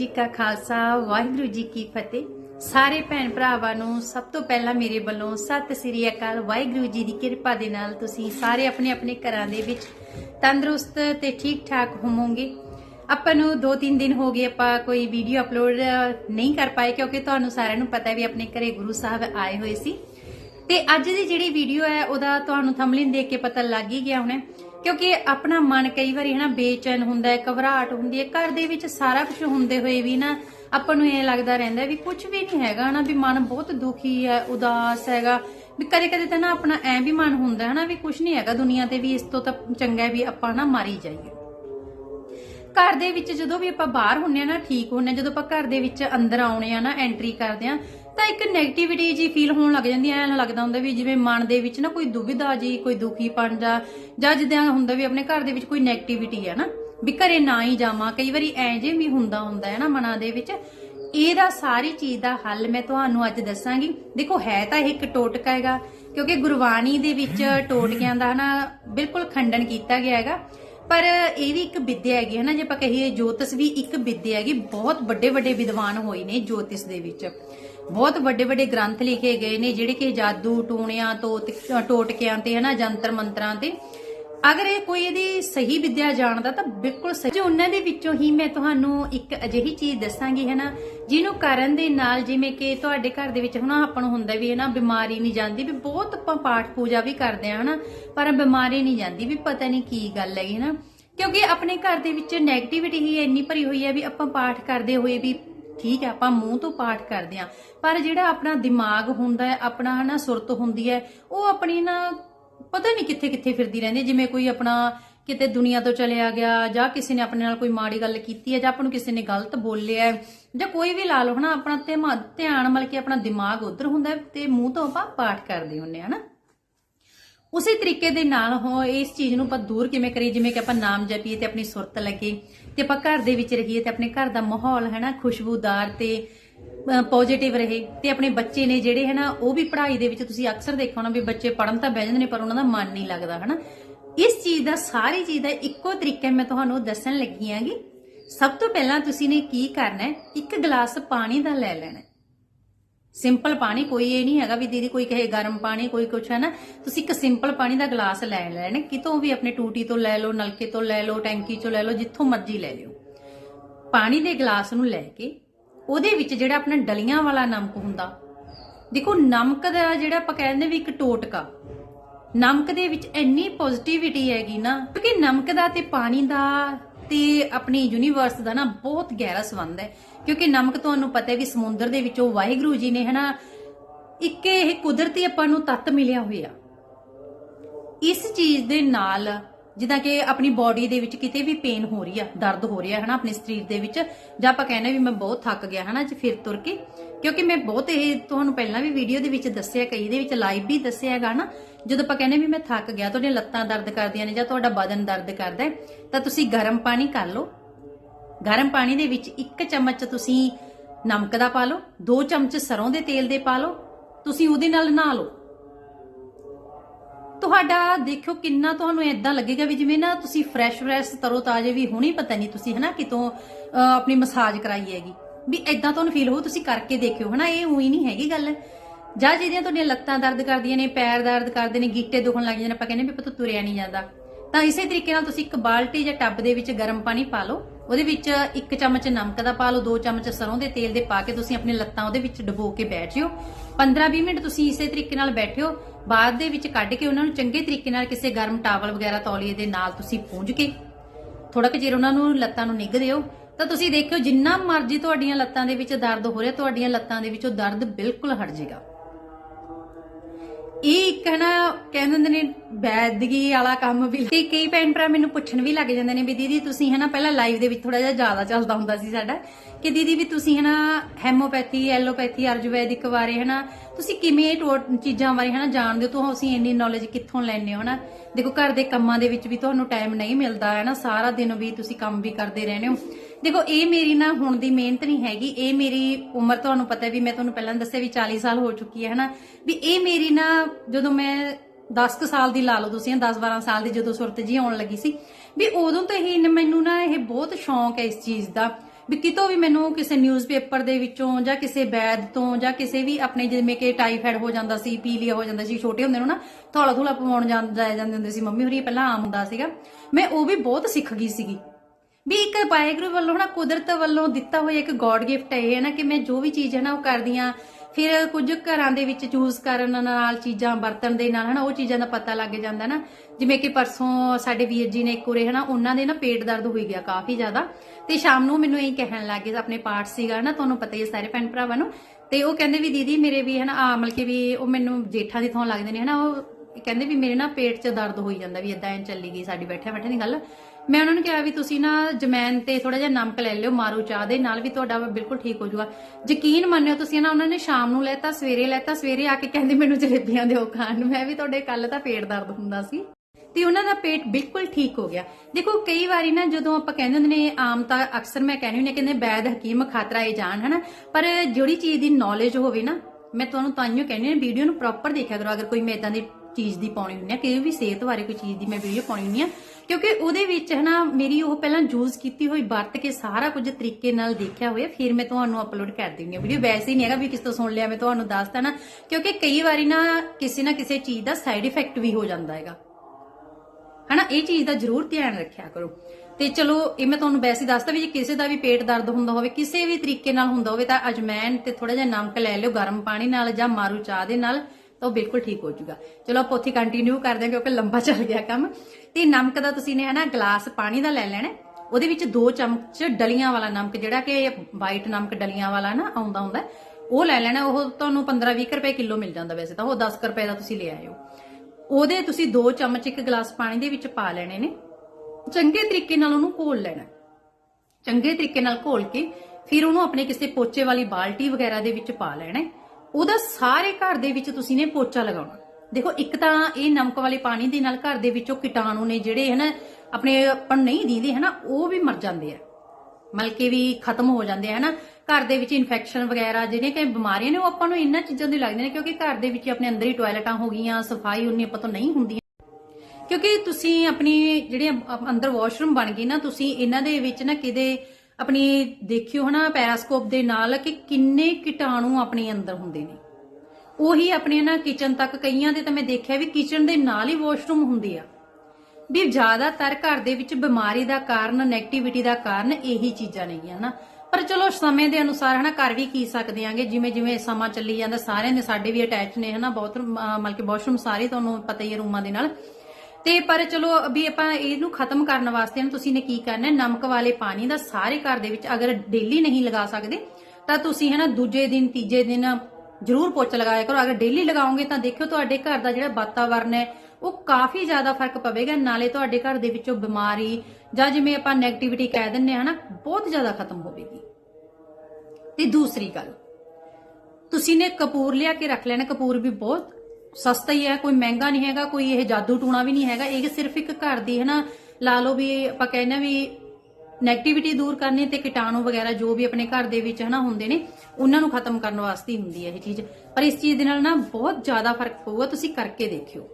ਜੀ ਕਾ ਖਾਲਸਾ, ਵਾਹਿਗੁਰੂ ਜੀ ਕੀ ਫਤਿਹ। ਸਾਰੇ ਭੈਣ ਭਰਾਵਾਂ ਨੂੰ ਸਭ ਤੋਂ ਪਹਿਲਾਂ ਮੇਰੇ ਵੱਲੋਂ ਸਤਿ ਸ੍ਰੀ ਅਕਾਲ, ਵਾਹਿਗੁਰੂ ਜੀ ਦੀ ਕਿਰਪਾ ਦੇ ਨਾਲ ਤੁਸੀਂ ਸਾਰੇ ਆਪਣੇ ਆਪਣੇ ਘਰਾਂ ਦੇ ਵਿੱਚ ਤੰਦਰੁਸਤ ਤੇ ਠੀਕ ਠਾਕ ਹੋਵੋਗੇ। ਆਪਾਂ ਨੂੰ 2-3 ਦਿਨ ਹੋ ਗਏ ਆਪਾਂ ਕੋਈ ਵੀਡੀਓ ਅਪਲੋਡ ਨਹੀਂ ਕਰ ਪਾਏ ਕਿਉਂਕਿ ਤੁਹਾਨੂੰ ਸਾਰਿਆਂ ਨੂੰ ਪਤਾ ਹੈ ਵੀ ਆਪਣੇ ਘਰੇ ਗੁਰੂ ਸਾਹਿਬ ਆਏ ਹੋਏ ਸੀ। ਤੇ ਅੱਜ ਦੀ ਜਿਹੜੀ ਵੀਡੀਓ ਹੈ, ਉਹਦਾ ਤੁਹਾਨੂੰ ਥੰਬਲਿਨ ਦੇਖ ਕੇ ਪਤਾ ਲੱਗ ਹੀ ਗਿਆ ਹੋਣਾ ਕਿਉਂਕਿ ਆਪਣਾ ਮਨ ਕਈ ਵਾਰੀ ਹਨਾ ਬੇਚੈਨ ਹੁੰਦਾ ਹੈ, ਘਬਰਾਹਟ ਹੁੰਦੀ ਹੈ, ਘਰ ਦੇ ਵਿੱਚ ਸਾਰਾ ਕੁਝ ਹੁੰਦੇ ਹੋਏ ਵੀ ਨਾ ਆਪਾਂ ਨੂੰ ਇਹ ਲੱਗਦਾ ਰਹਿੰਦਾ ਵੀ ਕੁਝ ਵੀ ਨਹੀਂ ਹੈਗਾ ਹਨਾ, ਵੀ ਮਨ ਬਹੁਤ ਦੁਖੀ ਹੈ, ਉਦਾਸ ਹੈਗਾ। ਵੀ ਕਦੇ ਕਦੇ ਤਾਂ ਨਾ ਆਪਣਾ ਐ ਵੀ ਮਨ ਹੁੰਦਾ ਹੈ ਹਨਾ ਵੀ ਕੁਝ ਨਹੀਂ ਹੈਗਾ ਦੁਨੀਆ ਤੇ ਵੀ ਇਸ ਤੋਂ ਤਾਂ ਚੰਗਾ ਵੀ ਆਪਾਂ ਨਾ ਮਾਰੀ ਜਾਈਏ। ਘਰ ਦੇ ਵਿੱਚ ਜਦੋਂ ਵੀ ਆਪਾਂ ਬਾਹਰ ਹੁੰਨੇ ਆ ਨਾ, ਠੀਕ ਹੁੰਨੇ ਆ, ਜਦੋਂ ਆਪਾਂ ਘਰ ਦੇ ਵਿੱਚ ਅੰਦਰ ਆਉਣੇ ਆ ਨਾ ਐਂਟਰੀ ਕਰਦੇ ਆ ਤਾਂ ਇੱਕ 네ਗੇਟਿਵਿਟੀ ਜੀ ਫੀਲ ਹੋਣ ਲੱਗ ਜਾਂਦੀ ਐ ਲੱਗਦਾ ਹੁੰਦਾ ਵੀ ਜਿਵੇਂ ਮਨ ਦੇ ਵਿੱਚ ਨਾ ਕੋਈ ਦੁਬਿਧਾ ਜੀ ਕੋਈ ਦੁਖੀਪਣ ਜਾਂ ਜਾਂ ਜਿੱਦਾਂ ਹੁੰਦਾ ਵੀ ਆਪਣੇ ਘਰ ਦੇ ਵਿੱਚ ਕੋਈ 네ਗੇਟਿਵਿਟੀ ਹੈ ਨਾ, ਵੀ ਘਰੇ ਨਾ ਹੀ ਜਾਵਾਂ, ਕਈ ਵਾਰੀ ਐ ਜੇ ਵੀ ਹੁੰਦਾ ਹੁੰਦਾ ਹੈ ਨਾ ਮਨਾਂ ਦੇ ਵਿੱਚ, ਇਹਦਾ ਸਾਰੀ ਚੀਜ਼ ਦਾ ਹੱਲ ਮੈਂ ਤੁਹਾਨੂੰ ਅੱਜ ਦੱਸਾਂਗੀ। ਦੇਖੋ, ਹੈ ਤਾਂ ਇਹ ਇੱਕ ਟੋਟਕਾ ਹੈਗਾ, ਕਿਉਂਕਿ ਗੁਰਬਾਣੀ ਦੇ ਵਿੱਚ ਟੋਟਕਿਆਂ ਦਾ ਹਨਾ ਬਿਲਕੁਲ ਖੰਡਨ ਕੀਤਾ ਗਿਆ ਹੈਗਾ, ਪਰ ਇਹ ਵੀ ਇੱਕ ਵਿਦਿਆ ਹੈਗੀ ਹੈ ਨਾ, ਜੇ ਆਪਾਂ ਕਹੀਏ ਜੋਤਿਸ਼ ਵੀ ਇੱਕ ਵਿਦਿਆ ਹੈਗੀ, ਬਹੁਤ ਵੱਡੇ ਵੱਡੇ ਵਿਦਵਾਨ ਹੋਏ ਨੇ ਜੋਤਿਸ਼ ਦੇ ਵਿੱਚ। ਬਹੁਤ ਵੱਡੇ ਵੱਡੇ ਗ੍ਰੰਥ ਲਿਖੇ ਗਏ ਨੇ, ਜਿਹੜੇ ਕਿ ਜਾਦੂ, ਟੂਣਿਆਂ ਤੋਂ ਟੋਟਕਿਆਂ ਤੇ ਹਨਾ, ਜੰਤਰ ਮੰਤਰਾਂ ਤੇ। ਅਗਰ ਇਹ ਕੋਈ ਇਹਦੀ ਸਹੀ ਵਿਦਿਆ ਜਾਣਦਾ ਤਾਂ ਬਿਲਕੁਲ ਸਹੀ। ਜੋ ਉਹਨਾਂ ਦੇ ਵਿੱਚੋਂ ਹੀ ਮੈਂ ਤੁਹਾਨੂੰ ਇੱਕ ਅਜਿਹੀ ਚੀਜ਼ ਦੱਸਾਂਗੀ ਹੈ ਜਿਹਨੂੰ ਕਰਨ ਦੇ ਨਾਲ ਜਿਵੇਂ ਕਿ ਤੁਹਾਡੇ ਘਰ ਦੇ ਵਿੱਚ ਹਨਾ ਆਪਾਂ ਨੂੰ ਹੁੰਦਾ ਵੀ ਹੈ ਨਾ ਬਿਮਾਰੀ ਨਹੀਂ ਜਾਂਦੀ, ਵੀ ਬਹੁਤ ਆਪਾਂ ਪਾਠ ਪੂਜਾ ਵੀ ਕਰਦੇ ਆ ਹਨਾ, ਪਰ ਬਿਮਾਰੀ ਨਹੀਂ ਜਾਂਦੀ, ਵੀ ਪਤਾ ਨਹੀਂ ਕੀ ਗੱਲ ਹੈਗੀ ਨਾ ਕਿਉਂਕਿ ਆਪਣੇ ਘਰ ਦੇ ਵਿੱਚ 네ਗੇਟਿਵਿਟੀ ਹੀ ਇੰਨੀ ਭਰੀ ਹੋਈ ਹੈ ਵੀ ਆਪਾਂ ਪਾਠ ਕਰਦੇ ਹੋਏ ਵੀ ਠੀਕ ਹੈ, ਆਪਾਂ ਮੂੰਹ ਤੋਂ ਪਾਠ ਕਰਦੇ ਆ ਪਰ ਜਿਹੜਾ ਆਪਣਾ ਦਿਮਾਗ ਹੁੰਦਾ ਹੈ, ਆਪਣਾ ਹਨਾ, ਸੁਰਤ ਹੁੰਦੀ ਹੈ, ਉਹ ਆਪਣੀ ਨਾ ਪਤਾ ਨਹੀਂ ਕਿੱਥੇ ਕਿੱਥੇ ਫਿਰਦੀ ਰਹਿੰਦੀ ਜਿਵੇਂ ਕੋਈ ਆਪਣਾ ਕਿਤੇ ਦੁਨੀਆ ਤੋਂ ਚਲਿਆ ਗਿਆ, ਜਾਂ ਕਿਸੇ ਨੇ ਆਪਣੇ ਨਾਲ ਕੋਈ ਮਾੜੀ ਗੱਲ ਕੀਤੀ ਹੈ, ਜਾਂ ਆਪਾਂ ਨੂੰ ਕਿਸੇ ਨੇ ਗਲਤ ਬੋਲਿਆ ਜਾਂ ਕੋਈ ਵੀ ਲਾ ਲਓ, ਹਨਾ, ਆਪਣਾ ਧਿਮਾ- ਧਿਆਨ ਮਲ ਕੇ ਆਪਣਾ ਦਿਮਾਗ ਉਧਰ ਹੁੰਦਾ ਤੇ ਮੂੰਹ ਤੋਂ ਆਪਾਂ ਪਾਠ ਕਰਦੇ ਹੁੰਨੇ ਆ ਹਨਾ। ਉਸੇ ਤਰੀਕੇ ਦੇ ਨਾਲ ਹੋ ਇਸ ਚੀਜ਼ ਨੂੰ ਆਪਾਂ ਦੂਰ ਕਿਵੇਂ ਕਰੀਏ? ਜਿਵੇਂ ਕਿ ਆਪਾਂ ਨਾਮ ਜਪੀਏ ਤੇ ਆਪਣੀ ਸੁਰਤ ਲੱਗੇ ਤੇ ਆਪਾਂ ਘਰ ਦੇ ਵਿੱਚ ਰਹੀਏ ਤੇ ਆਪਣੇ ਘਰ ਦਾ ਮਾਹੌਲ ਹੈ ਨਾ, ਖੁਸ਼ਬੂਦਾਰ ਤੇ ਪੋਜ਼ਿਟਿਵ ਰਹੇ ਤੇ ਆਪਣੇ ਬੱਚੇ ਨੇ ਜਿਹੜੇ ਹੈ ਨਾ, ਉਹ ਵੀ ਪੜ੍ਹਾਈ ਦੇ ਵਿੱਚ ਤੁਸੀਂ ਅਕਸਰ ਦੇਖਿਆ ਹੋਣਾ ਵੀ ਬੱਚੇ ਪੜਨ ਤਾਂ ਬਹਿ ਜਾਂਦੇ ਨੇ ਪਰ ਉਹਨਾਂ ਦਾ ਮਨ ਨਹੀਂ ਲੱਗਦਾ, ਹੈ ਨਾ? ਇਸ ਚੀਜ਼ ਦਾ ਸਾਰੀ ਚੀਜ਼ ਦਾ ਇੱਕੋ ਤਰੀਕਾ ਮੈਂ ਤੁਹਾਨੂੰ ਦੱਸਣ ਲੱਗੀ ਆਂਗੀ ਸਭ ਤੋਂ ਪਹਿਲਾਂ ਤੁਸੀਂ ਨੇ ਕੀ ਕਰਨਾ ਹੈ? ਇੱਕ ਗਲਾਸ ਪਾਣੀ ਦਾ ਲੈ ਲੈਣਾ ਸਿੰਪਲ ਪਾਣੀ ਕੋਈ ਇਹ ਨਹੀਂ ਹੈਗਾ ਵੀ ਦੀਦੀ ਕੋਈ ਕਹੇ ਗਰਮ ਪਾਣੀ, ਕੋਈ ਕੁਛ, ਹੈ ਨਾ? ਤੁਸੀਂ ਇੱਕ ਸਿੰਪਲ ਪਾਣੀ ਦਾ ਗਲਾਸ ਲੈ ਲੈਣਾ, ਕਿਤੋਂ ਵੀ ਆਪਣੇ ਟੂਟੀ ਤੋਂ ਲੈ ਲਓ, ਨਲਕੇ ਤੋਂ ਲੈ ਲਓ, ਟੈਂਕੀ ਚੋਂ ਲੈ ਲਓ, ਜਿੱਥੋਂ ਮਰਜ਼ੀ ਲੈ ਲਿਓ। ਪਾਣੀ ਦੇ ਗਲਾਸ ਨੂੰ ਲੈ ਕੇ ਉਹਦੇ ਵਿੱਚ ਜਿਹੜਾ ਆਪਣਾ ਡਲੀਆਂ ਵਾਲਾ ਨਮਕ ਹੁੰਦਾ, ਦੇਖੋ ਨਮਕ ਦਾ ਜਿਹੜਾ ਆਪਾਂ ਕਹਿੰਦੇ ਵੀ ਇੱਕ ਟੋਟਕਾ, ਨਮਕ ਦੇ ਵਿੱਚ ਇੰਨੀ ਪੋਜ਼ਿਟਿਵਿਟੀ ਹੈਗੀ ਨਾ ਕਿਉਂਕਿ ਨਮਕ ਦਾ ਤੇ ਪਾਣੀ ਦਾ ਤੇ ਆਪਣੀ ਯੂਨੀਵਰਸ ਦਾ ਨਾ ਬਹੁਤ ਗਹਿਰਾ ਸੰਬੰਧ ਹੈ। ਕਿਉਂਕਿ ਨਮਕ ਤੁਹਾਨੂੰ ਪਤਾ ਹੈ ਵੀ ਸਮੁੰਦਰ ਦੇ ਵਿੱਚੋਂ ਵਾਹਿਗੁਰੂ ਜੀ ਨੇ ਹਨਾ, ਇੱਕ ਇਹ ਕੁਦਰਤੀ ਆਪਾਂ ਨੂੰ ਤੱਤ ਮਿਲਿਆ ਹੋਇਆ। ਇਸ ਚੀਜ਼ ਦੇ ਨਾਲ ਜਿੱਦਾਂ ਕਿ ਆਪਣੀ ਬਾਡੀ ਦੇ ਵਿੱਚ ਕਿਤੇ ਵੀ ਪੇਨ ਹੋ ਰਹੀ ਆ, ਦਰਦ ਹੋ ਰਿਹਾ, ਹਨਾ, ਆਪਣੇ ਸਰੀਰ ਦੇ ਵਿੱਚ, ਜਾਂ ਆਪਾਂ ਕਹਿੰਦੇ ਵੀ ਮੈਂ ਬਹੁਤ ਥੱਕ ਗਿਆ, ਹਨਾ ਅੱਜ ਫਿਰ ਤੁਰ ਕੇ, ਕਿਉਂਕਿ ਮੈਂ ਬਹੁਤ ਇਹ ਤੁਹਾਨੂੰ ਪਹਿਲਾਂ ਵੀ ਵੀਡੀਓ ਦੇ ਵਿੱਚ ਦੱਸਿਆ, ਕਈ ਦੇ ਵਿੱਚ ਲਾਈਵ ਵੀ ਦੱਸਿਆ ਹੈਗਾ ਨਾ ਜਦੋਂ ਆਪਾਂ ਕਹਿੰਦੇ ਵੀ ਮੈਂ ਥੱਕ ਗਿਆ, ਤੁਹਾਡੀਆਂ ਲੱਤਾਂ ਦਰਦ ਕਰਦੀਆਂ ਨੇ ਜਾਂ ਤੁਹਾਡਾ ਬਦਨ ਦਰਦ ਕਰਦਾ ਹੈ, ਤਾਂ ਤੁਸੀਂ ਗਰਮ ਪਾਣੀ ਕਰ ਲਓ। ਗਰਮ ਪਾਣੀ ਦੇ ਵਿੱਚ ਇੱਕ ਚਮਚ ਤੁਸੀਂ ਨਮਕ ਦਾ ਪਾ ਲਓ 2 ਚਮਚ ਸਰੋਂ ਦੇ ਤੇਲ ਦੇ ਪਾ ਲਓ, ਤੁਸੀਂ ਉਹਦੇ ਨਾਲ ਨਹਾ ਲਓ। ਤੁਹਾਡਾ ਦੇਖਿਓ ਕਿੰਨਾ ਤੁਹਾਨੂੰ ਇਦਾਂ ਲੱਗੇਗਾ ਵੀ ਜਿਵੇਂ ਨਾ ਤੁਸੀਂ ਫਰੈਸ਼ ਫਰੈਸ਼ ਤਰੋ ਤਾਜ਼ੇ ਵੀ ਹੁਣੀ, ਪਤਾ ਨਹੀਂ ਤੁਸੀਂ ਹਨਾ ਕਿਤੋਂ ਆਪਣੀ ਮਸਾਜ ਕਰਾਈ ਹੈਗੀ। ਵੀ ਇਦਾਂ ਤੁਹਾਨੂੰ ਫੀਲ ਹੋ ਤੁਸੀਂ ਕਰਕੇ ਦੇਖਿਓ ਹਨਾ, ਇਹ ਉਹੀ ਨਹੀਂ ਹੈਗੀ ਗੱਲ। ਜਾਂ ਜਿਹਦੀਆਂ ਤੁਹਾਡੀਆਂ ਲੱਤਾਂ ਦਰਦ ਕਰਦੀਆਂ ਨੇ, ਪੈਰ ਦਰਦ ਕਰਦੇ ਨੇ, ਗਿੱਟੇ ਦੁਖਣ ਲੱਗ ਜਾਂਦੇ ਨੇ, ਆਪਾਂ ਕਹਿੰਦੇ ਵੀ ਪਤਾ ਤੁਰਿਆ ਨਹੀਂ ਜਾਂਦਾ। ਤਾਂ ਇਸੇ ਤਰੀਕੇ ਨਾਲ ਤੁਸੀਂ ਇੱਕ ਬਾਲਟੀ ਜਾਂ ਟੱਬ ਦੇ ਵਿੱਚ ਗਰਮ ਪਾਣੀ ਪਾ ਲਓ, ਉਹਦੇ ਵਿੱਚ ਇੱਕ ਚਮਚ ਨਮਕ ਦਾ ਪਾ ਲਓ, ਦੋ ਚਮਚ ਸਰੋਂ ਦੇ ਤੇਲ ਦੇ ਪਾ ਕੇ ਤੁਸੀਂ ਆਪਣੀ ਲੱਤਾਂ ਉਹਦੇ ਵਿੱਚ ਡੁਬੋ ਕੇ ਬੈਠ ਜਿਓ। 15-20 ਮਿੰਟ ਤੁਸੀਂ ਇਸੇ ਤਰੀਕੇ ਨਾਲ ਬੈਠਿਓ ਬਾਅਦ ਦੇ ਵਿੱਚ ਕੱਢ ਕੇ ਉਹਨਾਂ ਨੂੰ ਚੰਗੇ ਤਰੀਕੇ ਨਾਲ ਕਿਸੇ ਗਰਮ ਟਾਵਲ ਵਗੈਰਾ ਤੌਲੀਏ ਦੇ ਨਾਲ ਤੁਸੀਂ ਪੂੰਝ ਕੇ ਥੋੜਾ ਕੁ ਚਿਰ ਉਹਨਾਂ ਨੂੰ ਲੱਤਾਂ ਨੂੰ ਨਿੱਘ ਦਿਓ, ਤਾਂ ਤੁਸੀਂ ਦੇਖਿਓ ਜਿੰਨਾ ਮਰਜ਼ੀ ਤੁਹਾਡੀਆਂ ਲੱਤਾਂ ਦੇ ਵਿੱਚ ਦਰਦ ਹੋ ਰਿਹਾ, ਤੁਹਾਡੀਆਂ ਲੱਤਾਂ ਦੇ ਵਿੱਚੋਂ ਦਰਦ ਬਿਲਕੁਲ ਹਟ ਜਾਏਗਾ। ਇਹ ਇੱਕ ਹੈ ਕਹਿੰਦੇ ਹੁੰਦੇ ਨੇ, ਬੈਦਗੀ ਵਾਲਾ ਕੰਮ ਵੀ। ਤੇ ਕਈ ਭੈਣ ਭਰਾ ਮੈਨੂੰ ਪੁੱਛਣ ਵੀ ਲੱਗ ਜਾਂਦੇ ਨੇ ਵੀ, ਦੀਦੀ, ਤੁਸੀਂ ਹੈ ਪਹਿਲਾਂ ਲਾਈਵ ਦੇ ਵਿੱਚ ਥੋੜਾ ਜਿਹਾ ਜ਼ਿਆਦਾ ਚੱਲਦਾ ਹੁੰਦਾ ਸੀ ਸਾਡਾ। ਕਿ ਦੀਦੀ ਵੀ ਤੁਸੀਂ ਹੈ ਹੈਮੋਪੈਥੀ ਐਲੋਪੈਥੀ ਆਯੁਰਵੈਦਿਕ ਬਾਰੇ ਹੈ ਨਾ, ਤੁਸੀਂ ਕਿਵੇਂ ਇਹ ਚੀਜ਼ਾਂ ਬਾਰੇ ਹੈ ਜਾਣਦੇ ਹੋ? ਤੁਸੀਂ ਇੰਨੀ ਨੌਲੇਜ ਕਿੱਥੋਂ ਲੈਂਦੇ ਹੋ ਨਾ? ਦੇਖੋ, ਘਰ ਦੇ ਕੰਮਾਂ ਦੇ ਵਿੱਚ ਵੀ ਤੁਹਾਨੂੰ ਟਾਈਮ ਨਹੀਂ ਮਿਲਦਾ, ਹੈ ਨਾ? ਸਾਰਾ ਦਿਨ ਵੀ ਤੁਸੀਂ ਕੰਮ ਵੀ ਕਰਦੇ ਰਹਿੰਦੇ ਹੋ। ਦੇਖੋ, ਇਹ ਮੇਰੀ ਨਾ ਹੁਣ ਦੀ ਮਿਹਨਤ ਨਹੀਂ ਹੈਗੀ। ਇਹ ਮੇਰੀ ਉਮਰ ਤੁਹਾਨੂੰ ਪਤਾ ਵੀ ਮੈਂ ਤੁਹਾਨੂੰ ਪਹਿਲਾਂ ਦੱਸਿਆ ਵੀ 40 ਸਾਲ ਹੋ ਚੁੱਕੀ ਹੈ, ਹਨਾ? ਵੀ ਇਹ ਮੇਰੀ ਨਾ ਜਦੋਂ ਮੈਂ 10 ਸਾਲ ਦੀ ਲਾ ਲਓ, ਤੁਸੀਂ 10 12 ਸਾਲ ਦੀ ਜਦੋਂ ਸੁਰਤ ਜੀ ਆਉਣ ਲੱਗੀ ਸੀ, ਵੀ ਉਦੋਂ ਤੋਂ ਹੀ ਮੈਨੂੰ ਨਾ ਇਹ ਬਹੁਤ ਸ਼ੌਂਕ ਹੈ ਇਸ ਚੀਜ਼ ਦਾ। ਵੀ ਕਿਤੋਂ ਵੀ ਮੈਨੂੰ ਕਿਸੇ ਨਿਊਜ਼ਪੇਪਰ ਦੇ ਵਿੱਚੋਂ ਜਾਂ ਕਿਸੇ ਬੈਦ ਤੋਂ ਜਾਂ ਕਿਸੇ ਵੀ ਆਪਣੇ ਜਿਵੇਂ ਕਿ ਟਾਈਫਾਇਡ ਹੋ ਜਾਂਦਾ ਸੀ, ਪੀਲੀਆ ਹੋ ਜਾਂਦਾ ਸੀ, ਛੋਟੇ ਹੁੰਦੇ ਨੂੰ ਨਾ ਥੋੜਾ ਥੋੜਾ ਪਵਾਉਣ ਜਾਂ- ਜਾਂਦੇ ਹੁੰਦੇ ਸੀ। ਮੰਮੀ ਹੋਰੀ ਪਹਿਲਾਂ ਆਮ ਹੁੰਦਾ ਸੀਗਾ। ਮੈਂ ਉਹ ਵੀ ਬਹੁਤ ਸਿੱਖ ਗਈ ਸੀਗੀ। ਵੀ ਇੱਕ ਵਾਹਿਗੁਰੂ ਵੱਲੋਂ ਨਾ ਕੁਦਰਤ ਵੱਲੋਂ ਦਿੱਤਾ ਹੋਇਆ ਇੱਕ ਗੋਡ ਗਿਫਟ ਹੈ, ਇਹ ਨਾ ਕਿ ਮੈਂ ਜੋ ਵੀ ਚੀਜ਼ ਹੈ ਨਾ ਉਹ ਕਰਦੀ ਆ ਫਿਰ ਕੁਝ ਘਰਾਂ ਦੇ ਵਿੱਚ ਚੂਜ਼ ਕਰਨ ਨਾਲ, ਚੀਜ਼ਾਂ ਵਰਤਣ ਦੇ ਨਾਲ, ਹਨਾ, ਉਹ ਚੀਜ਼ਾਂ ਦਾ ਪਤਾ ਲੱਗ ਜਾਂਦਾ ਨਾ। ਜਿਵੇਂ ਕਿ ਪਰਸੋਂ ਸਾਡੇ ਵੀਰ ਜੀ ਨੇ ਇੱਕ ਉਰੇ, ਹਨਾ, ਉਹਨਾਂ ਦੇ ਨਾ ਪੇਟ ਦਰਦ ਹੋਈ ਗਿਆ ਕਾਫੀ ਜ਼ਿਆਦਾ। ਤੇ ਸ਼ਾਮ ਨੂੰ ਮੈਨੂੰ ਇਹ ਕਹਿਣ ਲੱਗੇ ਆਪਣੇ ਪਾਠ ਸੀਗਾ ਨਾ ਤੁਹਾਨੂੰ ਪਤਾ ਹੀ ਸਾਰੇ ਭੈਣ ਭਰਾਵਾਂ ਨੂੰ। ਤੇ ਉਹ ਕਹਿੰਦੇ ਵੀ ਦੀਦੀ, ਮੇਰੇ ਵੀ, ਹਨਾ ਆ ਮਤਲਬ ਕਿ ਵੀ ਉਹ ਮੈਨੂੰ ਜੇਠਾਂ ਦੀ ਥਾਂ ਲੱਗਦੇ ਨੇ, ਹਨਾ, ਉਹ ਕਹਿੰਦੇ ਵੀ ਮੇਰੇ ਨਾ ਪੇਟ 'ਚ ਦਰਦ ਹੋਈ ਜਾਂਦਾ ਵੀ ਇਦਾਂ ਐ ਚੱਲੀ ਗਈ, ਸਾਡੀ ਬੈਠਿਆਂ ਬੈਠਿਆਂ ਦੀ ਗੱਲ। ਮੈਂ ਉਹਨਾਂ ਨੂੰ ਕਿਹਾ ਵੀ ਤੁਸੀਂ ਨਾ ਜਮੈਨ ਤੇ ਥੋੜਾ ਜਿਹਾ ਨਮਕ ਲੈ ਲਿਓ, ਮਾਰੂ ਚਾਹ ਦੇ, ਨਾਲ ਵੀ ਤੁਹਾਡਾ ਬਿਲਕੁਲ ਠੀਕ ਹੋ ਜਾਊਗਾ। ਯਕੀਨ ਮੰਨਿਓ ਤੁਸੀਂ ਨਾ, ਉਹਨਾਂ ਨੇ ਸ਼ਾਮ ਨੂੰ ਲੈਤਾ ਸਵੇਰੇ ਲੈਤਾ ਸਵੇਰੇ ਆ ਕੇ ਕਹਿੰਦੇ ਮੈਨੂੰ ਜਲੇਬੀਆਂ ਦਿਓ ਖਾਣ। ਮੈਂ ਵੀ ਤੁਹਾਡੇ ਕੱਲ ਤਾਂ ਪੇਟ ਦਰਦ ਹੁੰਦਾ ਸੀ। ਤੇ ਉਹਨਾਂ ਦਾ ਪੇਟ ਬਿਲਕੁਲ ਠੀਕ ਹੋ ਗਿਆ। ਦੇਖੋ, ਕਈ ਵਾਰੀ ਨਾ ਜਦੋਂ ਆਪਾਂ ਕਹਿੰਦੇ ਹੁੰਦੇ ਨੇ, ਆਮ ਤਾਂ ਅਕਸਰ ਮੈਂ ਕਹਿੰਦੀ ਹੁੰਦੀ ਕਹਿੰਦੇ ਬੈਦ ਹਕੀਮ ਖਾਤਰਾ ਇਹ ਜਾਣ, ਹਨਾ? ਪਰ ਜਿਹੜੀ ਚੀਜ਼ ਦੀ ਨੌਲੇਜ ਹੋਵੇ ਨਾ, ਮੈਂ ਤੁਹਾਨੂੰ ਤਾਂਹੀਓ ਕਹਿੰਦੀ ਹਾਂ, ਵੀਡੀਓ ਨੂੰ ਪ੍ਰੋਪਰ ਦੇਖਿਆ ਕਰੋ, ਅਗਰ ਕੋਈ ਮੈਂ ਇਦਾਂ ਦੀ ਚੀਜ਼ ਦੀ ਪਾਉਣੀ ਹੁੰਦੀ ਆ ਕਿਸੇ ਵੀ ਸਿਹਤ ਬਾਰੇ ਕੋਈ ਚੀਜ਼ ਦੀ ਮੈਂ ਵੀਡੀਓ ਪਾਉਣੀ ਹੁੰਦੀ ਆ। ਕਿਉਂਕਿ ਉਹਦੇ ਵਿੱਚ ਹਨਾ ਮੇਰੀ ਉਹ ਪਹਿਲਾਂ ਯੂਜ਼ ਕੀਤੀ ਹੋਈ ਵਰਤ ਕੇ ਸਾਰਾ ਕੁਝ ਤਰੀਕੇ ਨਾਲ ਦੇਖਿਆ ਹੋਇਆ, ਫਿਰ ਮੈਂ ਤੁਹਾਨੂੰ ਅਪਲੋਡ ਕਰ ਦਿੰਦੀ ਹਾਂ। ਵੀਡੀਓ ਵੈਸੇ ਹੀ ਨਹੀਂ ਹੈਗਾ, ਵੀ ਕਿਸ ਤੋਂ ਸੁਣ ਲਿਆ, ਮੈਂ ਤੁਹਾਨੂੰ ਦੱਸਦਾ ਨਾ, ਕਿਉਂਕਿ ਕਈ ਵਾਰੀ ਨਾ ਕਿਸੇ ਨਾ ਕਿਸੇ ਚੀਜ਼ ਦਾ ਸਾਈਡ ਇਫੈਕਟ ਵੀ ਹੋ ਜਾਂਦਾ ਹੈਗਾ। ਹਨਾ, ਇਹ ਚੀਜ਼ ਦਾ ਜ਼ਰੂਰ ਧਿਆਨ ਰੱਖਿਆ ਕਰੋ। ਤੇ ਚਲੋ, ਇਹ ਮੈਂ ਤੁਹਾਨੂੰ ਵੈਸੇ ਦੱਸਦਾ ਵੀ ਜੇ ਕਿਸੇ ਦਾ ਵੀ ਪੇਟ ਦਰਦ ਹੁੰਦਾ ਹੋਵੇ, ਕਿਸੇ ਵੀ ਤਰੀਕੇ ਨਾਲ ਹੁੰਦਾ ਹੋਵੇ, ਤਾਂ ਅਜਮੈਨ ਤੇ ਥੋੜਾ ਜਿਹਾ ਨਮਕ ਲੈ ਲਿਓ, ਗਰਮ ਪਾਣੀ ਨਾਲ ਜਾਂ ਮਾਰੂ ਚਾਹ ਦੇ ਨਾਲ। ਤਾਂ ਉਹ ਬਿਲਕੁਲ ਠੀਕ ਹੋ ਜਾਊਗਾ। ਚਲੋ ਆਪਾਂ ਉੱਥੇ ਕੰਟੀਨਿਊ ਕਰਦੇ ਹਾਂ ਕਿਉਂਕਿ ਲੰਬਾ ਚੱਲ ਗਿਆ ਕੰਮ। ਤੇ ਨਮਕ ਦਾ ਤੁਸੀਂ ਨੇ ਹਨਾ ਗਲਾਸ ਪਾਣੀ ਦਾ ਲੈ ਲੈਣਾ। ਉਹਦੇ ਵਿੱਚ 2 ਚਮਚ ਡਲੀਆਂ ਵਾਲਾ ਨਮਕ, ਜਿਹੜਾ ਕਿ ਵਾਈਟ ਨਮਕ ਡਲੀਆਂ ਵਾਲਾ ਨਾ ਆਉਂਦਾ ਹੁੰਦਾ, ਉਹ ਲੈ ਲੈਣਾ। ਉਹ ਤੁਹਾਨੂੰ 15-20 ਰੁਪਏ ਕਿਲੋ ਮਿਲ ਜਾਂਦਾ ਵੈਸੇ ਤਾਂ। ਉਹ 10 ਰੁਪਏ ਦਾ ਤੁਸੀਂ ਲੈ ਆਇਓ। ਉਹਦੇ ਤੁਸੀਂ 2 ਚਮਚ ਇੱਕ ਗਲਾਸ ਪਾਣੀ ਦੇ ਵਿੱਚ ਪਾ ਲੈਣੇ ਨੇ। ਚੰਗੇ ਤਰੀਕੇ ਨਾਲ ਉਹਨੂੰ ਘੋਲ ਲੈਣਾ। ਚੰਗੇ ਤਰੀਕੇ ਨਾਲ ਘੋਲ ਕੇ ਫਿਰ ਉਹਨੂੰ ਆਪਣੇ ਕਿਸੇ ਪੋਚੇ ਵਾਲੀ ਬਾਲਟੀ ਵਗੈਰਾ ਦੇ ਵਿੱਚ ਪਾ ਲੈਣਾ। ਉਹਦਾ ਸਾਰੇ ਘਰ ਦੇ ਵਿੱਚ ਤੁਸੀਂ ਨੇ ਪੋਚਾ ਲਗਾਉਣਾ। ਦੇਖੋ, ਇੱਕ ਤਾਂ ਇਹ ਨਮਕ ਵਾਲੇ ਪਾਣੀ ਦੇ ਨਾਲ ਘਰ ਦੇ ਵਿੱਚੋਂ ਕੀਟਾਣੂ ਨੇ ਜਿਹੜੇ ਹਨ, ਆਪਣੇ ਆਪਾਂ ਨਹੀਂ ਦੀਂਦੇ ਹਨਾ, ਉਹ ਵੀ ਮਰ ਜਾਂਦੇ ਆ। ਮਲਕੇ ਵੀ ਖਤਮ ਹੋ ਜਾਂਦੇ ਆ, ਹਨਾ। ਘਰ ਦੇ ਵਿੱਚ ਇਨਫੈਕਸ਼ਨ ਵਗੈਰਾ ਜਿਹੜੀਆਂ ਕਿ ਬਿਮਾਰੀਆਂ ਨੇ, ਉਹ ਆਪਾਂ ਨੂੰ ਇਹਨਾਂ ਚੀਜ਼ਾਂ ਦੀ ਲੱਗਦੀਆਂ ਨੇ, ਕਿਉਂਕਿ ਘਰ ਦੇ ਵਿੱਚ ਆਪਣੇ ਅੰਦਰ ਹੀ ਟਾਇਲਟਾਂ ਹੋ ਗਈਆਂ, ਸਫ਼ਾਈ ਉਨੀ ਆਪਾਂ ਤੋਂ ਨਹੀਂ ਹੁੰਦੀ। ਕਿਉਂਕਿ ਤੁਸੀਂ ਆਪਣੀ ਜਿਹੜੇ ਅੰਦਰ ਵਾਸ਼ਰੂਮ ਬਣ ਗਏ ਨਾ, ਤੁਸੀਂ ਇਹਨਾਂ ਦੇ ਵਿੱਚ ਨਾ ਕਿਤੇ ਆਪਣੀ ਦੇਖਿਓ ਹਨਾ ਪੈਰਾਸਕੋਪ ਦੇ ਨਾਲ ਕਿ ਕਿੰਨੇ ਕੀਟਾਣੂ ਆਪਣੇ ਅੰਦਰ ਹੁੰਦੇ ਨੇ। ਉਹੀ ਆਪਣੇ ਨਾ ਕਿਚਨ ਤੱਕ ਕਈਆਂ ਦੇ ਤਾਂ ਮੈਂ ਦੇਖਿਆ ਵੀ ਕਿਚਨ ਦੇ ਨਾਲ ਹੀ ਵਾਸ਼ਰੂਮ ਹੁੰਦੇ ਆ। ਵੀ ਜ਼ਿਆਦਾਤਰ ਘਰ ਦੇ ਵਿੱਚ ਬਿਮਾਰੀ ਦਾ ਕਾਰਨ ਨੈਗੇਟਿਵਿਟੀ ਦਾ ਕਾਰਨ ਇਹੀ ਚੀਜ਼ਾਂ ਨੇਗੀਆਂ ਹਨਾ ਪਰ ਚਲੋ ਸਮੇਂ ਦੇ ਅਨੁਸਾਰ ਹਨਾ ਕਰ ਵੀ ਕੀ ਸਕਦੇ ਆਂਗੇ, ਜਿਵੇਂ ਜਿਵੇਂ ਸਮਾਂ ਚੱਲੀ ਜਾਂਦਾ, ਸਾਰਿਆਂ ਦੇ ਸਾਡੇ ਵੀ ਅਟੈਚ ਨੇ ਹਨਾ, ਬਹੁਤ ਮਤਲਬ ਕਿ ਵਾਸ਼ਰੂਮ ਸਾਰੇ ਤੁਹਾਨੂੰ ਪਤਾ ਹੀ ਹੈ ਰੂਮਾਂ ਦੇ ਨਾਲ। ਤੇ ਪਰ ਚਲੋ, ਵੀ ਆਪਾਂ ਇਹਨੂੰ ਖਤਮ ਕਰਨ ਵਾਸਤੇ ਨਾ ਤੁਸੀਂ ਨੇ ਕੀ ਕਰਨਾ ਨਮਕ ਵਾਲੇ ਪਾਣੀ ਦਾ ਸਾਰੇ ਘਰ ਦੇ ਵਿੱਚ ਅਗਰ ਡੇਲੀ ਨਹੀਂ ਲਗਾ ਸਕਦੇ, ਤਾਂ ਤੁਸੀਂ ਹਨਾ ਦੂਜੇ ਦਿਨ, ਤੀਜੇ ਦਿਨ ਜ਼ਰੂਰ ਪੋਚਾ ਲਗਾਇਆ ਕਰੋ। ਅਗਰ ਡੇਲੀ ਲਗਾਓਗੇ ਤਾਂ ਦੇਖਿਓ ਤੁਹਾਡੇ ਘਰ ਦਾ ਜਿਹੜਾ ਵਾਤਾਵਰਨ ਹੈ, ਉਹ ਕਾਫੀ ਜ਼ਿਆਦਾ ਫ਼ਰਕ ਪਵੇਗਾ। ਨਾਲੇ ਤੁਹਾਡੇ ਘਰ ਦੇ ਵਿੱਚੋਂ ਬਿਮਾਰੀ ਜਾਂ ਜਿਵੇਂ ਆਪਾਂ 네ਗੇਟਿਵਿਟੀ ਕਹਿ ਦਿੰਨੇ ਹਨਾ, ਬਹੁਤ ਜ਼ਿਆਦਾ ਖਤਮ ਹੋਵੇਗੀ। ਤੇ ਦੂਸਰੀ ਗੱਲ, ਤੁਸੀਂ ਨੇ ਕਪੂਰ ਲਿਆ ਕੇ ਰੱਖ ਲੈਣਾ। ਕਪੂਰ ਵੀ ਬਹੁਤ ਸਸਤਾ ਹੀ ਹੈ, ਕੋਈ ਮਹਿੰਗਾ ਨਹੀਂ ਹੈਗਾ, ਕੋਈ ਇਹ ਜਾਦੂ ਟੂਣਾ ਵੀ ਨਹੀਂ ਹੈਗਾ। ਇਹ ਸਿਰਫ ਇੱਕ ਘਰ ਦੀ ਹੈ ਨਾ, ਲਾ ਲਓ ਵੀ ਆਪਾਂ ਕਹਿੰਦੇ ਵੀ 네ਗੇਟਿਵਿਟੀ ਦੂਰ ਕਰਨੀ ਤੇ ਕੀਟਾਣੂ ਵਗੈਰਾ ਜੋ ਵੀ ਆਪਣੇ ਘਰ ਦੇ ਵਿੱਚ ਹਨਾ ਹੁੰਦੇ ਨੇ, ਉਹਨਾਂ ਨੂੰ ਖਤਮ ਕਰਨ ਵਾਸਤੇ ਹੁੰਦੀ ਹੈ ਇਹ ਚੀਜ਼। ਪਰ ਇਸ ਚੀਜ਼ ਦੇ ਨਾਲ ਨਾ ਬਹੁਤ ਜ਼ਿਆਦਾ ਫ਼ਰਕ ਪਊਗਾ, ਤੁਸੀਂ ਕਰਕੇ ਦੇਖਿਓ।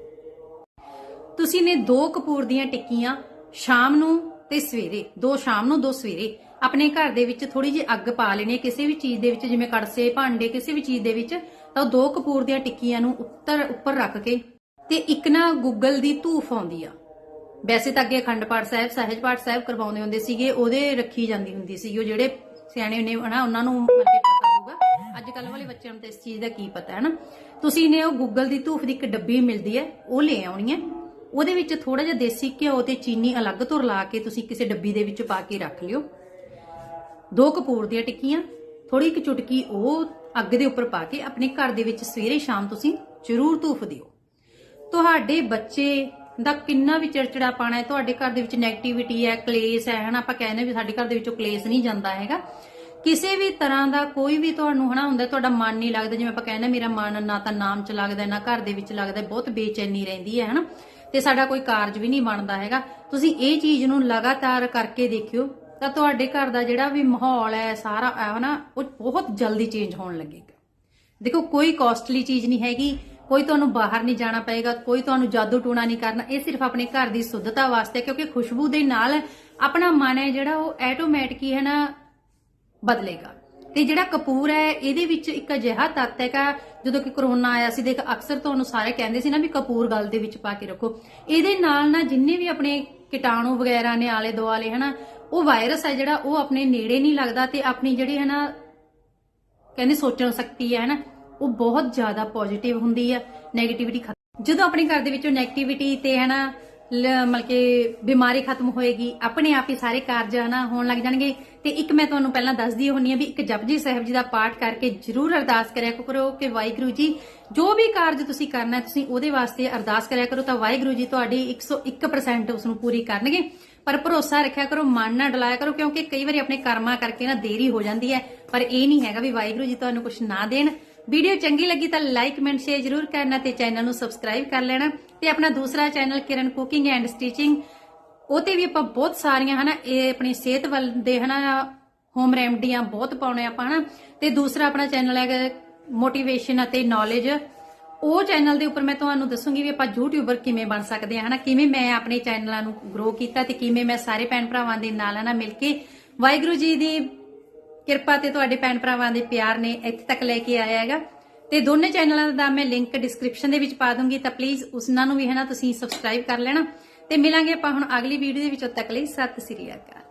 ਤੁਸੀਂ ਨੇ ਦੋ ਕਪੂਰ ਦੀਆਂ ਟਿੱਕੀਆਂ ਸ਼ਾਮ ਨੂੰ ਤੇ ਸਵੇਰੇ, ਦੋ ਸ਼ਾਮ ਨੂੰ, ਦੋ ਸਵੇਰੇ, ਆਪਣੇ ਘਰ ਦੇ ਵਿੱਚ ਥੋੜੀ ਜਿਹੀ ਅੱਗ ਪਾ ਲੈਣੀ ਕਿਸੇ ਵੀ ਚੀਜ਼ ਦੇ ਵਿੱਚ, ਜਿਵੇਂ ਕੜਸੇ ਭਾਂਡੇ, ਕਿਸੇ ਵੀ ਚੀਜ਼ ਦੇ ਵਿੱਚ। ਤਾਂ ਉਹ ਦੋ ਕਪੂਰ ਦੀਆਂ ਟਿੱਕੀਆਂ ਨੂੰ ਉੱਤਰ, ਉੱਪਰ ਰੱਖ ਕੇ ਤੇ ਇੱਕ ਨਾ ਗੂਗਲ ਦੀ ਧੂਫ ਆਉਂਦੀ ਆ। ਵੈਸੇ ਤਾਂ ਅੱਗੇ ਅਖੰਡ ਪਾਠ ਸਾਹਿਬ, ਸਹਿਜ ਪਾਠ ਸਾਹਿਬ ਕਰਵਾਉਂਦੇ ਹੁੰਦੇ ਸੀਗੇ, ਉਹਦੇ ਰੱਖੀ ਜਾਂਦੀ ਹੁੰਦੀ ਸੀ ਉਹ ਜਿਹੜੇ ਸਿਆਣੇ ਨੇ ਹਨਾ, ਉਹਨਾਂ ਨੂੰ ਮਤਲਬ ਪਤਾ ਹੋਊਗਾ। ਅੱਜ ਕੱਲ ਵਾਲੇ ਬੱਚਿਆਂ ਨੂੰ ਤਾਂ ਇਸ ਚੀਜ਼ ਦਾ ਕੀ ਪਤਾ ਹੈ ਨਾ। ਤੁਸੀਂ ਨੇ ਉਹ ਗੂਗਲ ਦੀ ਧੂਫ ਦੀ ਇੱਕ ਡੱਬੀ ਮਿਲਦੀ ਹੈ, ਉਹ ਲੈ ਆਉਣੀ ਹੈ। ਉਹਦੇ ਵਿੱਚ ਥੋੜਾ ਜਿਹਾ ਦੇਸੀ ਘਿਓ ਤੇ ਚੀਨੀ ਅਲੱਗ ਤੋਂ ਰਲਾ ਕੇ ਤੁਸੀਂ ਕਿਸੇ ਡੱਬੀ ਦੇ ਵਿੱਚ ਪਾ ਕੇ ਰੱਖ ਲਿਓ। ਦੋ ਕਪੂਰ ਦੀਆਂ ਟਿੱਕੀਆਂ ਥੋੜੀ ਇੱਕ ਚੁਟਕੀ ਉਹ ਅੱਗ ਦੇ ਉੱਪਰ ਪਾ ਕੇ ਆਪਣੇ ਘਰ ਦੇ ਵਿੱਚ ਸਵੇਰੇ ਸ਼ਾਮ ਤੁਸੀਂ ਜ਼ਰੂਰ ਧੂਫ ਦਿਓ। ਤੁਹਾਡੇ ਬੱਚੇ ਦਾ ਕਿੰਨਾ ਵੀ ਚਿੜਚਿੜਾ ਪਾਣਾ ਹੈ, ਤੁਹਾਡੇ ਘਰ ਦੇ ਵਿੱਚ 네ਗੇਟਿਵਿਟੀ ਹੈ, ਕਲੇਸ਼ ਹੈ, ਹਨਾ? ਆਪਾਂ ਕਹਿੰਦੇ ਵੀ ਸਾਡੇ ਘਰ ਦੇ ਵਿੱਚੋਂ ਕਲੇਸ਼ ਨਹੀਂ ਜਾਂਦਾ ਹੈਗਾ। ਕਿਸੇ ਵੀ ਤਰ੍ਹਾਂ ਦਾ ਕੋਈ ਵੀ ਤੁਹਾਨੂੰ, ਹਨਾ, ਹੁੰਦਾ, ਤੁਹਾਡਾ ਮਨ ਨਹੀਂ ਲੱਗਦਾ। ਜਿਵੇਂ ਆਪਾਂ ਕਹਿੰਦੇ, ਮੇਰਾ ਮਨ ਨਾ ਤਾਂ ਨਾਮ ਚ ਲੱਗਦਾ, ਨਾ ਘਰ ਦੇ ਵਿੱਚ ਲੱਗਦਾ, ਬਹੁਤ ਬੇਚੈਨੀ ਰਹਿੰਦੀ ਹੈ, ਹਨਾ? ਤੇ ਸਾਡਾ ਕੋਈ ਕਾਰਜ ਵੀ ਨਹੀਂ ਬਣਦਾ ਹੈਗਾ। ਤੁਸੀਂ ਇਹ ਚੀਜ਼ ਨੂੰ ਲਗਾਤਾਰ ਕਰਕੇ ਦੇਖਿਓ ਤਾਂ ਤੁਹਾਡੇ ਘਰ ਦਾ ਜਿਹੜਾ ਵੀ ਮਾਹੌਲ ਹੈ, ਸਾਰਾ ਹੈ ਨਾ ਉਹ ਬਹੁਤ ਜਲਦੀ ਚੇਂਜ ਹੋਣ ਲੱਗੇਗਾ। ਦੇਖੋ, ਕੋਈ ਕਾਸਟਲੀ ਚੀਜ਼ ਨਹੀਂ ਹੈਗੀ, ਕੋਈ ਤੁਹਾਨੂੰ ਬਾਹਰ ਨਹੀਂ ਜਾਣਾ ਪਏਗਾ, ਕੋਈ ਤੁਹਾਨੂੰ ਜਾਦੂ ਟੂਣਾ ਨਹੀਂ ਕਰਨਾ, ਇਹ ਸਿਰਫ ਆਪਣੇ ਘਰ ਦੀ ਸੁੱਧਤਾ ਵਾਸਤੇ, ਕਿਉਂਕਿ ਖੁਸ਼ਬੂ ਦੇ ਨਾਲ ਆਪਣਾ ਮਨ ਹੈ ਜਿਹੜਾ ਉਹ ਆਟੋਮੈਟਿਕ ਹੀ ਹੈ ਨਾ ਬਦਲੇਗਾ। ਤੇ ਜਿਹੜਾ ਕਪੂਰ ਹੈ, ਇਹਦੇ ਵਿੱਚ ਇੱਕ ਅਜਿਹਾ ਤੱਤ ਹੈਗਾ, ਜਦੋਂ ਕਿ ਕਰੋਨਾ ਆਇਆ ਸੀ, ਦੇਖ, ਅਕਸਰ ਤੁਹਾਨੂੰ ਸਾਰੇ ਕਹਿੰਦੇ ਸੀ ਨਾ ਵੀ ਕਪੂਰ ਗਲ ਦੇ ਵਿੱਚ ਪਾ ਕੇ ਰੱਖੋ। ਇਹਦੇ ਨਾਲ ਨਾ ਜਿੰਨੇ ਵੀ ਆਪਣੇ ਕੀਟਾਣੂ ਵਗੈਰਾ ਨੇ ਆਲੇ ਦੁਆਲੇ ਹਨਾ ਉਹ ਵਾਇਰਸ ਹੈ ਜਿਹੜਾ ਉਹ ਆਪਣੇ ਨੇੜੇ ਨਹੀਂ ਲੱਗਦਾ ਤੇ ਆਪਣੀ ਜਿਹੜੀ ਹੈ ਨਾ ਕਹਿੰਦੇ ਸੋਚਣ ਸ਼ਕਤੀ ਹੈ ਨਾ ਉਹ ਬਹੁਤ ਜ਼ਿਆਦਾ ਪੋਜ਼ਿਟਿਵ ਹੁੰਦੀ ਹੈ 네ਗੇਟਿਵਿਟੀ ਜਦੋਂ ਆਪਣੇ ਘਰ ਦੇ ਵਿੱਚੋਂ 네ਗੇਟਿਵਿਟੀ ਤੇ ਹੈ ਨਾ ਲ- ਬਿਮਾਰੀ ਖਤਮ ਹੋਏਗੀ ਆਪਣੇ ਆਪ ਹੀ ਸਾਰੇ ਕਾਰਜ ਹਨਾ ਹੋਣ ਲੱਗ ਜਾਣਗੇ ਤੇ ਇੱਕ ਮੈਂ ਤੁਹਾਨੂੰ ਪਹਿਲਾਂ ਦੱਸਦੀ ਹੁੰਨੀ ਆ ਵੀ ਇੱਕ ਜਪਜੀ ਸਾਹਿਬ ਜੀ ਦਾ ਪਾਠ ਕਰਕੇ ਜਰੂਰ ਅਰਦਾਸ ਕਰਿਆ ਕਰੋ ਕਿ ਵਾਹਿਗੁਰੂ ਜੀ ਜੋ ਵੀ ਕਾਰਜ ਤੁਸੀਂ ਕਰਨਾ ਹੈ, ਤੁਸੀਂ ਉਹਦੇ ਵਾਸਤੇ ਅਰਦਾਸ ਕਰਿਆ ਕਰੋ ਤਾਂ ਵਾਹਿਗੁਰੂ ਜੀ ਤੁਹਾਡੀ 101% ਉਸ ਨੂੰ ਪੂਰੀ ਕਰਨਗੇ। ਪਰ ਭਰੋਸਾ ਰੱਖਿਆ ਕਰੋ, ਮਨ ਨਾ ਡਲਾਇਆ ਕਰੋ, ਕਿਉਂਕਿ ਕਈ ਵਾਰੀ ਆਪਣੇ ਕਰਮਾਂ ਕਰਕੇ ਨਾ ਦੇਰੀ ਹੋ ਜਾਂਦੀ ਹੈ। ਪਰ ਇਹ ਨਹੀਂ ਹੈਗਾ ਵੀ ਵਾਹਿਗੁਰੂ ਜੀ ਤੁਹਾਨੂੰ ਕੁਝ ਨਾ ਦੇਣ। ਵੀਡੀਓ ਚੰਗੀ ਲੱਗੀ ਤਾਂ ਲਾਈਕ ਕਮੈਂਟ ਸ਼ੇਅਰ ਜ਼ਰੂਰ ਕਰਨਾ ਤੇ ਚੈਨਲ ਨੂੰ ਸਬਸਕ੍ਰਾਈਬ ਕਰ ਲੈਣਾ। ਤੇ ਆਪਣਾ ਦੂਸਰਾ channel Kiran cooking and stitching ਉਹ ਤੇ ਵੀ ਆਪਾਂ ਬਹੁਤ ਸਾਰੀਆਂ ਹਨਾ, ਇਹ ਆਪਣੀ ਸਿਹਤ ਵੱਲ ਦੇ ਹਨਾ ਹੋਮ ਰੈਮਡੀਆਂ ਬਹੁਤ ਪਾਉਣੇ ਆਪਾਂ ਹਨਾ। ਤੇ ਦੂਸਰਾ ਆਪਣਾ ਚੈਨਲ ਹੈਗਾ ਮੋਟੀਵੇਸ਼ਨ ਅਤੇ ਨੌਲੇਜ ਉਹ ਚੈਨਲ ਦੇ ਉੱਪਰ ਮੈਂ ਤੁਹਾਨੂੰ ਦੱਸੂਗੀ ਵੀ ਆਪਾਂ ਯੂਟਿਊਬਰ ਕਿਵੇਂ ਬਣ ਸਕਦੇ ਹਾਂ ਹਨਾ? ਕਿਵੇਂ ਮੈਂ ਆਪਣੇ ਚੈਨਲਾਂ ਨੂੰ ਗਰੋ ਕੀਤਾ ਤੇ ਕਿਵੇਂ ਮੈਂ ਸਾਰੇ ਭੈਣ ਭਰਾਵਾਂ ਦੇ ਨਾਲ, ਹਨਾ, ਮਿਲ ਕੇ ਵਾਹਿਗੁਰੂ ਜੀ ਦੀ ਕਿਰਪਾ ਤੇ ਤੁਹਾਡੇ ਭੈਣ ਭਰਾਵਾਂ ਦੇ ਪਿਆਰ ਨੇ ਇੱਥੇ ਤੱਕ ਲੈ ਕੇ ਆਇਆ ਹੈਗਾ। ਤੇ ਦੋਨੇ ਚੈਨਲਾਂ ਦਾ ਮੈਂ ਲਿੰਕ ਡਿਸਕ੍ਰਿਪਸ਼ਨ ਦੇ ਵਿੱਚ ਪਾ ਦੂੰਗੀ, ਤਾਂ ਪਲੀਜ਼ ਉਸਨਾਂ ਨੂੰ ਵੀ ਹੈ ਨਾ ਤੁਸੀਂ ਸਬਸਕ੍ਰਾਈਬ ਕਰ ਲੈਣਾ। ਤੇ ਮਿਲਾਂਗੇ ਆਪਾਂ ਹੁਣ ਅਗਲੀ ਵੀਡੀਓ ਦੇ ਵਿੱਚ ਉਦ ਤੱਕ ਲਈ ਸਤਿ ਸ੍ਰੀ ਅਕਾਲ।